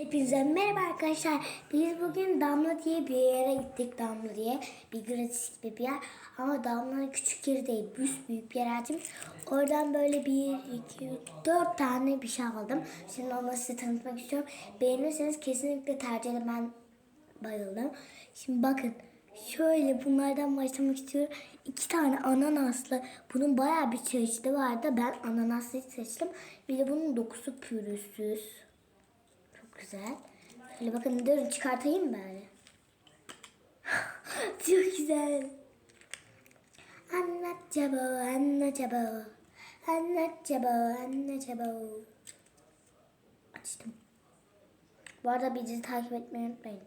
Hepinize merhaba arkadaşlar. Biz bugün Damla diye bir yere gittik. Damla diye bir gratis gibi bir yer. Ama Damla'nın küçük yeri değil. Büyük büyük bir yer açmış. Oradan böyle bir, iki, dört tane bir şey aldım. Şimdi onu size tanıtmak istiyorum. Beğenirseniz kesinlikle tercih edin. Ben bayıldım. Şimdi bakın. Şöyle bunlardan başlamak istiyorum. İki tane ananaslı. Bunun bayağı bir çeşidi vardı. Ben ananaslı seçtim. Bir de bunun dokusu pürüzsüz. Güzel. Şöyle bakın durun çıkartayım böyle. Çok güzel. Anlat çabo, anlat çabo. Anlat çabo, anlat çabo. Açtım. Bu arada bizi takip etmeyi unutmayın.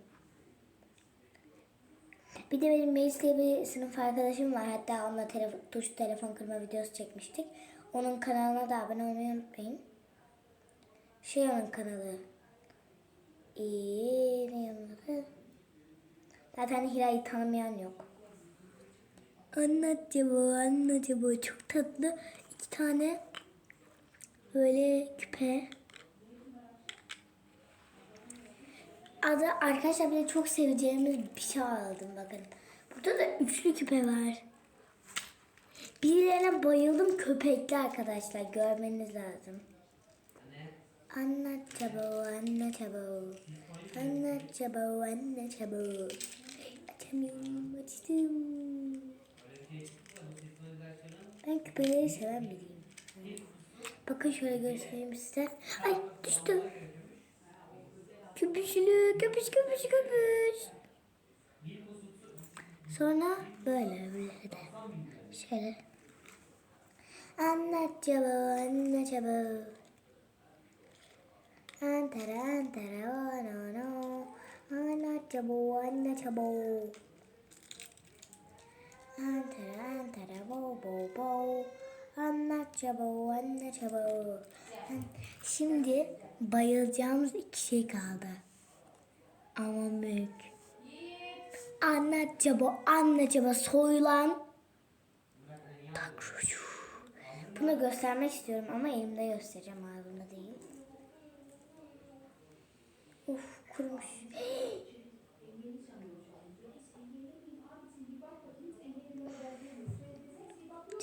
Bir de benim Melis diye bir sınıf arkadaşım var. Hatta onunla telefon, tuş telefon kırma videosu çekmiştik. Onun kanalına da abone olmayı unutmayın. Şey onun kanalı. İyi? Zaten Hira'yı tanımayan yok. Anlat bu, anlat bu. Çok tatlı. İki tane böyle küpe. Adı arkadaşlar bir çok seveceğimiz bir şey aldım bakın. Burada da üçlü küpe var. Birilerine bayıldım köpekli arkadaşlar. Görmeniz lazım. Anlat çabo, anlat çabo. Anlat çabo, anlat çabo. Açamıyorum, açtım. Ben küpeleri seven biriyim. Bakın şöyle göstereyim size. Ay düştü. Köpüşlü, köpüş, köpüş, köpüş. Sonra böyle böyle de. Şöyle. Anlat çabo, anlat çabo. Antara, antara, no, no. Anlat çabo, anlat çabo. Antara, antara, bo, bo, bo. Anlat çabo, anlat çabo. Şimdi bayılacağımız iki şey kaldı. Ama büyük. Anlat çabo, anlat çabo soyulan. Tak şu şu. Bunu göstermek istiyorum ama elimde göstereceğim ağzımda değil. Uf kurumuş.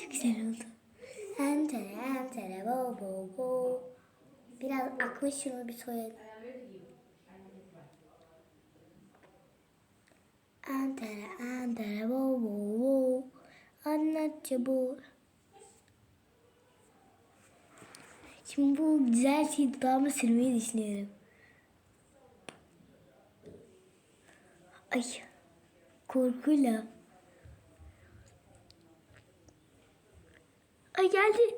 Çok güzel oldu. Entere entere bo bo bo. Biraz akmış şunu bir soyalım. Entere entere bo bo bo. Anlat çabuk. Şimdi bu güzel şeyi dudağıma sürmeyi düşünüyorum. Ay korkuyla. Ay geldi.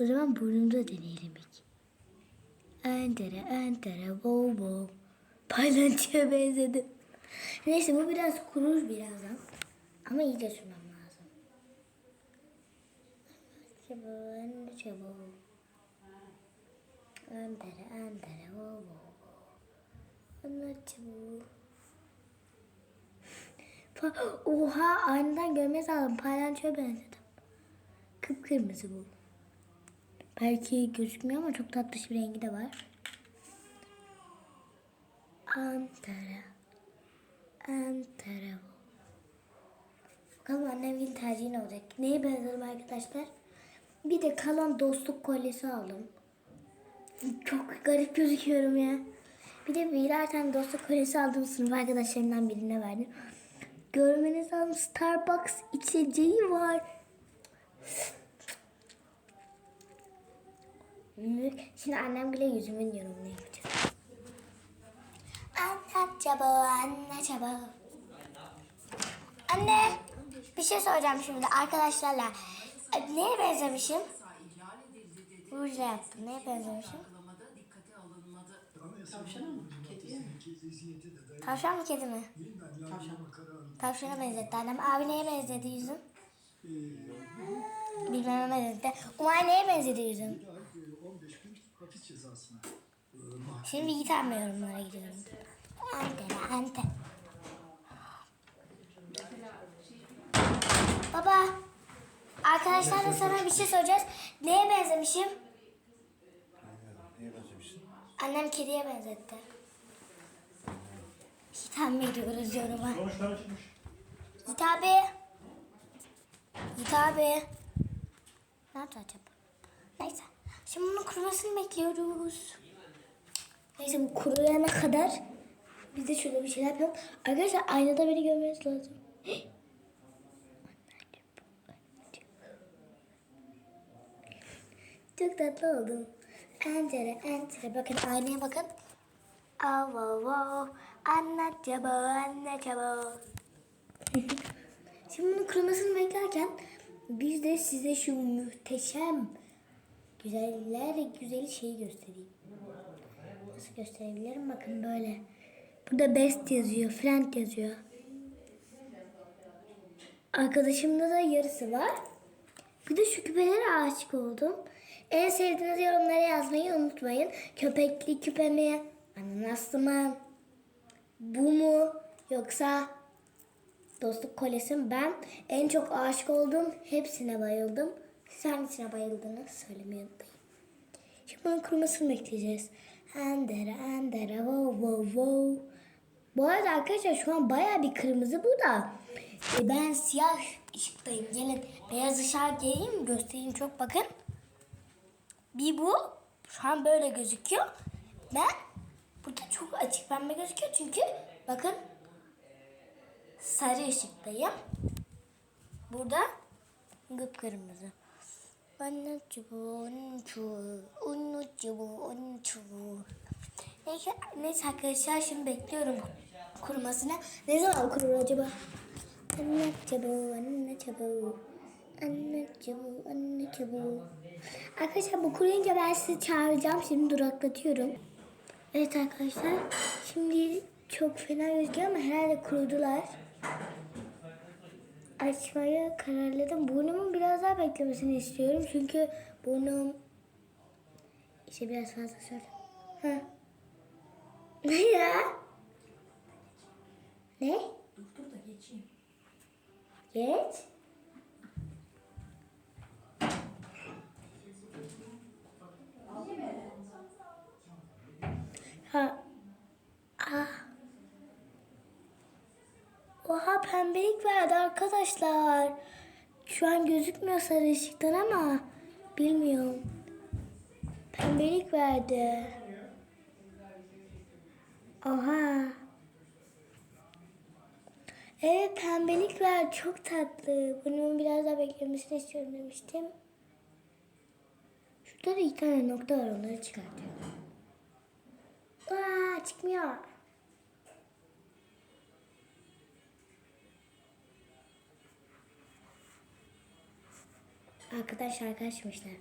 O zaman burnumda deneyelim ilk. Entere entere bo bo. Paylaşıya benzedim. Neyse bu biraz kurur birazdan. Ama iyice sürmem lazım. Çabuk, çabuk. Entere entere bo bo Pa- Oha aniden görmez lazım. Palyaçoya benzedim. Kıpkırmızı bu. Belki gözükmüyor ama çok tatlış bir rengi de var. Antara. Antara bu. Bakalım annemin tercihi ne olacak? Neye benzedim arkadaşlar? Bir de kalan dostluk kolyesi aldım. Çok garip gözüküyorum ya. Bir de birer tane dostluk kolyesi aldım sınıf arkadaşlarımdan birine verdim. Görmeniz lazım Starbucks içeceği var. Şimdi annem bile yüzümün yorumunu yapacak. Anne çaba, anne çaba. Anne, bir şey soracağım şimdi arkadaşlarla. Neye benzemişim? Rujla yaptım. Neye benzemişim? Tavşana mı? Kediye mi? Tavşan mı kedi mi? Tavşan. Tavşana benzetti annem. Abi neye benzedi yüzüm? Bilmem benzetti. Umay neye benzedi yüzüm? 15 gün hapis cezasına Şimdi git anne yorumlara gidiyorum. Ante, ante. Baba, arkadaşlarla sana bir şey soracağız. Neye benzemişim? Annem kediye benzetti. Hitam mı ediyoruz yoruma? Sonuçlar çıkmış. Yiğit abi. Yiğit abi. Ne yaptı acaba? Neyse. Şimdi bunun kurumasını bekliyoruz. Neyse bu kuruyana kadar biz de şöyle bir şeyler yapalım. Arkadaşlar aynada beni görmeniz lazım. Çok tatlı oldum. Entere entere. Bakın aynaya bakın. Av av av. Anne çabo anne çabo. Şimdi bunun kurumasını beklerken biz de size şu muhteşem güzeller güzel şeyi göstereyim. Nasıl gösterebilirim? Bakın böyle. Burada best yazıyor, friend yazıyor. Arkadaşımda da yarısı var. Bir de şu küpelere aşık oldum. En sevdiğiniz yorumlara yazmayı unutmayın. Köpekli küpe mi? Ananaslı mı? Bu mu? Yoksa dostluk kolesi mi? Ben en çok aşık oldum. Hepsine bayıldım. Siz hangisine bayıldınız? Söylemeyi unutmayın. Şimdi bunun kurumasını bekleyeceğiz. Endere endere wow wow wow. Bu arada arkadaşlar şu an baya bir kırmızı bu da. E, ben siyah ışıktayım. Gelin beyaz ışığa geleyim göstereyim çok bakın. Bir bu. Şu an böyle gözüküyor. Ben burada çok açık pembe gözüküyor çünkü bakın sarı ışıktayım. Burada kıpkırmızı. Anne çubuğu, anne çubuğu, anne çubuğu. Neyse, neyse arkadaşlar şimdi bekliyorum kurumasını. Ne zaman kurur acaba? Anne çubuğu, anne çubuğu. Anne çubuğu, anne çubuğu. Arkadaşlar bu kuruyunca ben sizi çağıracağım. Şimdi duraklatıyorum. Evet arkadaşlar. Şimdi çok fena gözüküyor ama herhalde kurudular açmaya kararladım. Burnumun biraz daha beklemesini istiyorum. Çünkü burnum işte biraz fazla sürdü. Ha. Ne ya? Ne? Dur dur da geçeyim. Geç. Ha. Ah. Oha pembelik verdi arkadaşlar. Şu an gözükmüyor sarı ışıktan ama bilmiyorum. Pembelik verdi. Oha. Evet pembelik verdi. Çok tatlı. Bunun biraz daha beklemesini istiyorum demiştim. Şurada da iki tane nokta var. Onları çıkartıyorum. Aa, çıkmıyor. Arkadaş arkadaşmışlar.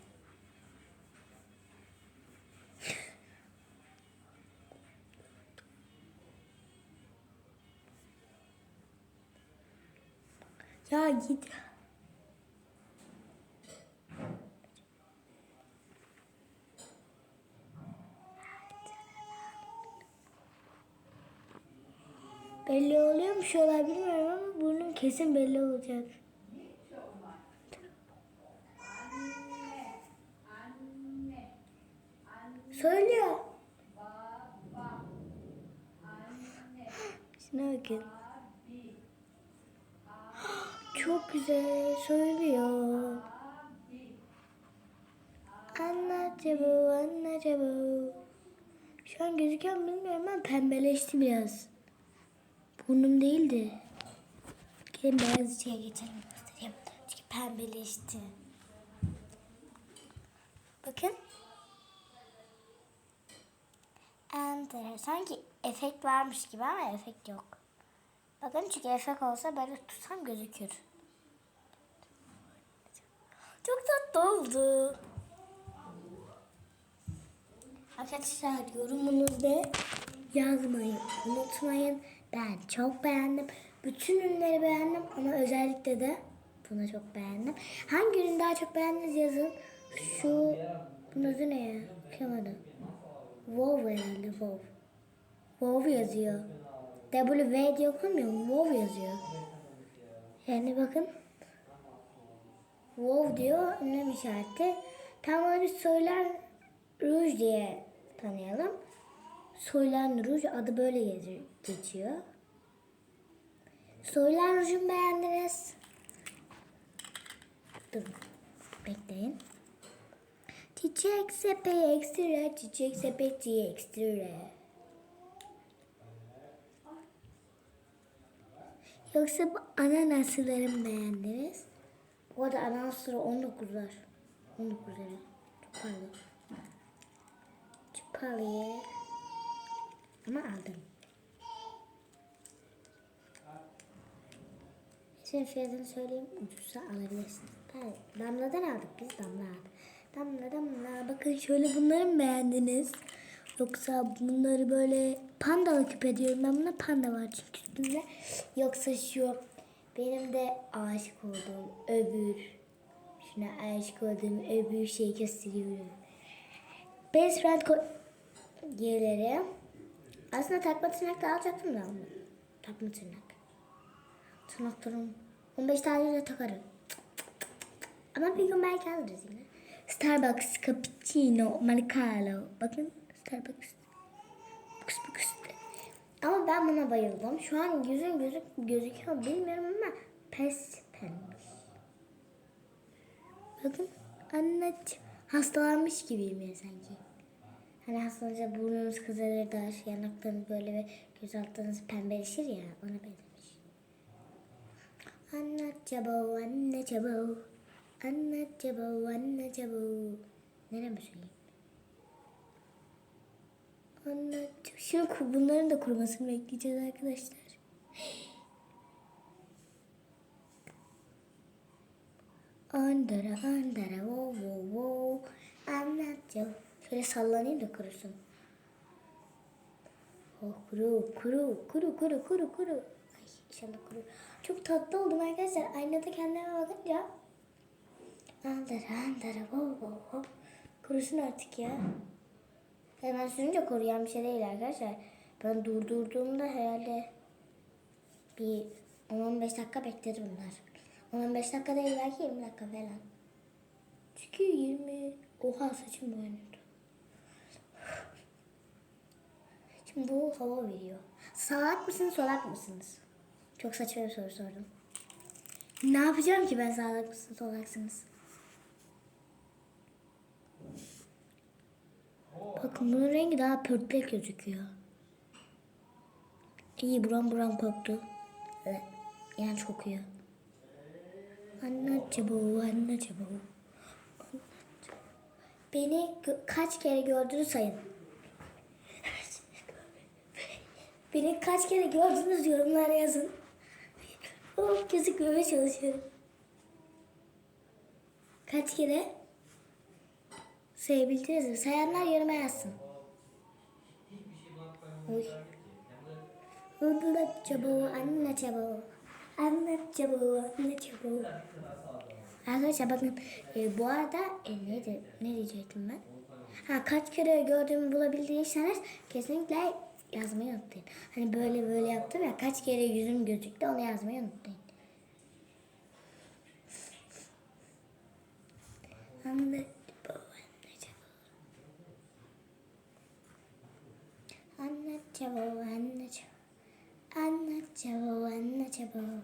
ya git. Belli oluyor mu olay bilmiyorum ama burnum kesin belli olacak. Söylüyor. Şuna bakın. Çok güzel söylüyor. Anne çabuk, anne çabuk. Şu an gözüküyor mu bilmiyorum ama pembeleşti biraz. Burnum değildi. Gelin beyaz şeye geçelim göstereyim. Çünkü pembeleşti. Bakın. Enter. Sanki efekt varmış gibi ama efekt yok. Bakın çünkü efekt olsa böyle tutsam gözükür. Çok tatlı oldu. Arkadaşlar yorumunuzda yazmayı unutmayın. Ben çok beğendim. Bütün ürünleri beğendim ama özellikle de bunu çok beğendim. Hangi ürünü daha çok beğendiniz yazın. Şu bunun adı ne ya? Okuyamadım. Herhalde WoW. WoW yazıyor. W diye okunmuyor mu? WoW yazıyor. Yani bakın. WoW diyor. Ünlem işareti. Tam bir söyler Rouge diye tanıyalım. Soylen Ruj adı böyle ge- geçiyor. Soylen Ruj'u beğendiniz. Durun. Bekleyin. Çiçek sepeti ekstra, çiçek sepeti ekstra. Yoksa bu ananasları mı beğendiniz? Bu arada ananasları 19 var. 19 lira. Çok pahalı. Çok pahalı. Ama aldım. Şimdi fiyatını söyleyeyim. Ucuzsa alabilirsiniz. Ben Damla'dan aldık biz Damla aldık. Damla Damla. Bakın şöyle bunları mı beğendiniz? Yoksa bunları böyle pandalı küpe diyorum ben buna panda var çünkü üstünde. Yoksa şu benim de aşık olduğum öbür şuna aşık olduğum öbür şeyi gösteriyorum. Best friend kolyeleri. Aslında takma tırnak da alacaktım da. Takma tırnak. Tırnaklarım 15 tane de takarım. Ama bir gün belki alırız yine. Starbucks Cappuccino Macchiato. Bakın Starbucks. Box box. Ama ben buna bayıldım. Şu an yüzüm gözük gözüküyor bilmiyorum ama pes pembe. Bakın anlat. Hastalanmış gibiyim ya sanki. Hani hastalanınca burnunuz kızarır da şu yanaklarınız böyle ve göz altlarınız pembeleşir ya ona benzemiş. Anlat çabuk, anne çabuk. Anlat çabuk, anne çabuk. Nereye söyleyeyim? Anlat. Şimdi bunların da kurumasını bekleyeceğiz arkadaşlar. Andara andara wo wo wo. Anlat çabuk. Şöyle sallanayım da kurusun. Oh kuru kuru kuru kuru kuru kuru. Ay inşallah kuru. Çok tatlı oldum arkadaşlar. Aynada kendime bakınca. Andara andara wo wo wo. Kurusun artık ya. Hemen sürünce koruyan bir şey değil arkadaşlar. Ben durdurduğumda herhalde bir 10-15 dakika bekledi bunlar. 10-15 dakika değil belki 20 dakika falan. Çünkü 20... Oha saçım boyanıyordu. Şimdi bu hava veriyor. Salak mısınız solak mısınız? Çok saçma bir soru sordum. Ne yapacağım ki ben salak mısınız solaksınız? Bakın bunun rengi daha pörtlek gözüküyor. İyi buram buram koktu. Yani kokuyor. Anne çabuk, anne çabuk. Beni kaç kere gördünüz sayın. Beni kaç kere gördünüz yorumlara yazın. Oh, gözükmemeye çalışıyorum. Kaç kere? Sayabildiniz mi? Sayanlar yoruma yazsın. Uy. Anne çabuk, anne çabuk. Anne çabuk, anne çabuk. Arkadaşlar bakın e, bu arada e, neydi, ne diyecektim ben? Ha, kaç kere gördüğümü bulabildiyseniz kesinlikle yazmayı unutmayın. Hani böyle böyle yaptım ya kaç kere yüzüm gözüktü onu yazmayı unutmayın. Anne çabuk, anne çabuk. Anne çabuk, anne çabuk. Anne çabuk, anne çabuk.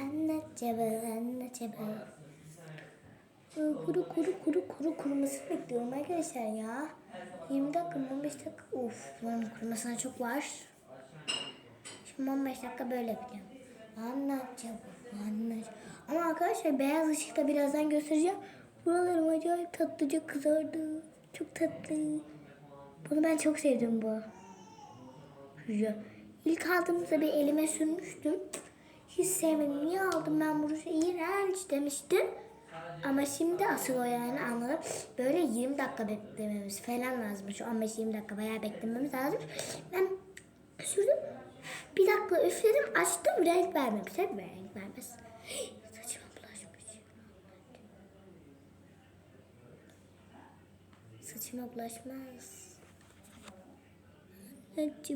Anne çabuk, anne çabuk. Kuru kuru kuru kuru kuru kurumasını bekliyorum arkadaşlar ya. 20 dakika mı 15 dakika. Uf bunun kurumasına çok var. Şimdi 15 dakika böyle yapacağım. Anlat çabuk anlat. Ama arkadaşlar beyaz ışıkta birazdan göstereceğim. Buralarım acayip tatlıca kızardı. Çok tatlı. Bunu ben çok sevdim bu. Güzel. İlk aldığımızda bir elime sürmüştüm. Hiç sevmedim. Niye aldım ben bunu? İğrenç demiştim. Ama şimdi asıl o yani anladım. Böyle 20 dakika beklememiz falan lazımmış. 15-20 dakika bayağı beklememiz lazım. Ben sürdüm. Bir dakika üfledim açtım renk vermemiş. Tabii renk vermez. Saçıma bulaşmış. Saçıma bulaşmaz. Saçım